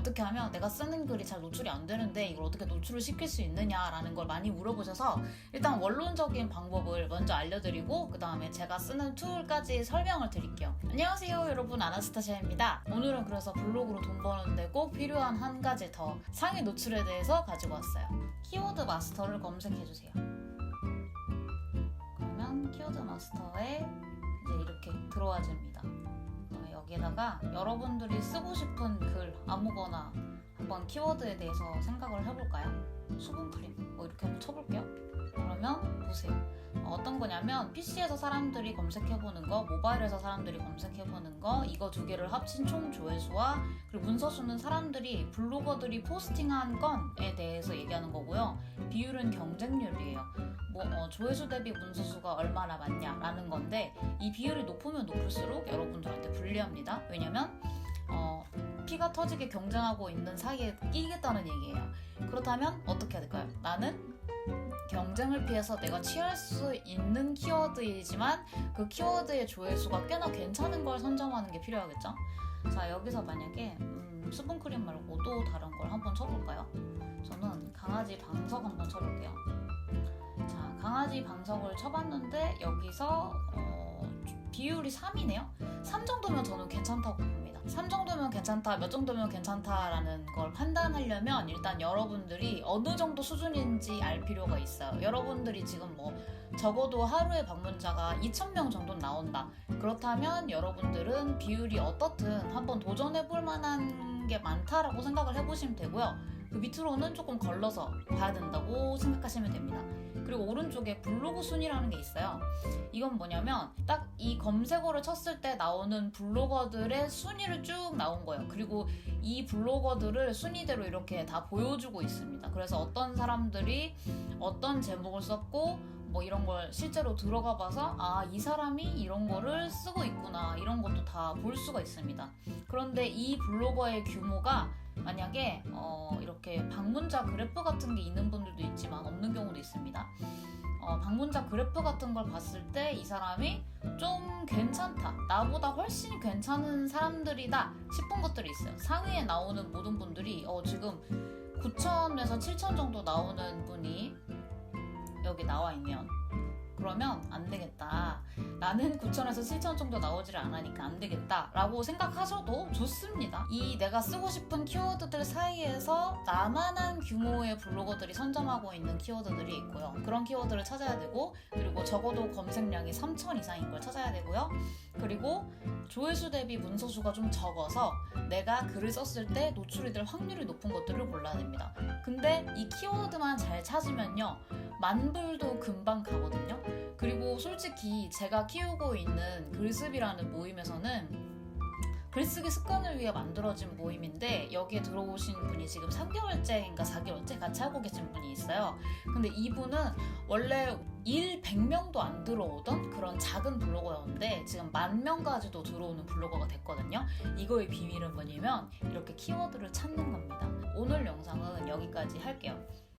어떻게 하면 내가 쓰는 글이 잘 노출이 안 되는데 이걸 어떻게 노출을 시킬 수 있느냐라는 걸 많이 물어보셔서 일단 원론적인 방법을 먼저 알려드리고 그 다음에 제가 쓰는 툴까지 설명을 드릴게요. 안녕하세요 여러분 아나스타샤입니다. 오늘은 그래서 블로그로 돈 버는데 꼭 필요한 한 가지 더 상위 노출에 대해서 가지고 왔어요. 키워드 마스터를 검색해주세요. 그러면 키워드 마스터에 이제 이렇게 들어와집니다. 여기에다가 여러분들이 쓰고 싶은 글 아무거나 한번 키워드에 대해서 생각을 해볼까요? 어떤 거냐면 PC에서 사람들이 검색해보는 거, 모바일에서 사람들이 검색해보는 거, 이거 두 개를 합친 총 조회수와 그리고 문서수는 사람들이 블로거들이 포스팅한 건에 대해서 얘기하는 거고요. 비율은 경쟁률이에요. 뭐 어, 조회수 대비 문서수가 얼마나 많냐라는 건데 이 비율이 높으면 높을수록 여러분들한테 불리합니다. 왜냐면 어, 피가 터지게 경쟁하고 있는 사이에 끼겠다는 얘기예요. 그렇다면 어떻게 해야 될까요? 나는 경쟁을 피해서 내가 취할 수 있는 키워드이지만 그 키워드의 조회수가 꽤나 괜찮은 걸 선점하는 게 필요하겠죠? 자 여기서 만약에 음, 수분크림 말고 또 다른 걸 한번 쳐볼까요? 저는 강아지 방석 한번 쳐볼게요. 자 강아지 방석을 쳐봤는데 여기서 어, 비율이 3이네요. 3 정도면 저는 괜찮다고 봅니다. 3 정도면 괜찮다, 몇 정도면 괜찮다라는 걸 판단하려면 일단 여러분들이 어느 정도 수준인지 알 필요가 있어요. 여러분들이 지금 뭐 적어도 하루에 방문자가 2,000명 정도 나온다. 그렇다면 여러분들은 비율이 어떻든 한번 도전해 볼 만한 게 많다라고 생각을 해보시면 되고요. 그 밑으로는 조금 걸러서 봐야 된다고 생각하시면 됩니다. 그리고 오른쪽에 블로그 순위라는 게 있어요. 이건 뭐냐면 딱 이 검색어를 쳤을 때 나오는 블로거들의 순위를 쭉 나온 거예요. 그리고 이 블로거들을 순위대로 이렇게 다 보여주고 있습니다. 그래서 어떤 사람들이 어떤 제목을 썼고 뭐 이런 걸 실제로 들어가 봐서 아, 이 사람이 이런 거를 쓰고 있구나. 이런 것도 다 볼 수가 있습니다. 그런데 이 블로거의 규모가 만약에 어, 이렇게 방문자 그래프 같은 게 있는 분들도 있지만 없는 경우도 있습니다. 어, 방문자 그래프 같은 걸 봤을 때 이 사람이 좀 괜찮다. 나보다 훨씬 괜찮은 사람들이다 싶은 것들이 있어요. 상위에 나오는 모든 분들이 어, 지금 9천에서 7천 정도 나오는 분이 여기 나와 있면 그러면 안 되겠다. 나는 9천에서 7천 정도 나오지를 않으니까 안 되겠다. 라고 생각하셔도 좋습니다. 이 내가 쓰고 싶은 키워드들 사이에서 나만한 규모의 블로거들이 선점하고 있는 키워드들이 있고요. 그런 키워드를 찾아야 되고, 그리고 적어도 검색량이 3천 이상인 걸 찾아야 되고요. 그리고 조회수 대비 문서수가 좀 적어서 내가 글을 썼을 때 노출이 될 확률이 높은 것들을 골라야 됩니다. 근데 이 키워드만 잘 찾으면요. 만불도 금방 가거든요. 그리고 솔직히 제가 키우고 있는 글습이라는 모임에서는 글쓰기 습관을 위해 만들어진 모임인데 여기에 들어오신 분이 지금 3개월째인가 4개월째 같이 하고 계신 분이 있어요. 근데 이분은 원래 일 100명도 안 들어오던 그런 작은 블로거였는데 지금 만 명까지도 들어오는 블로거가 됐거든요. 이거의 비밀은 뭐냐면 이렇게 키워드를 찾는 겁니다. 오늘 영상은 여기까지 할게요.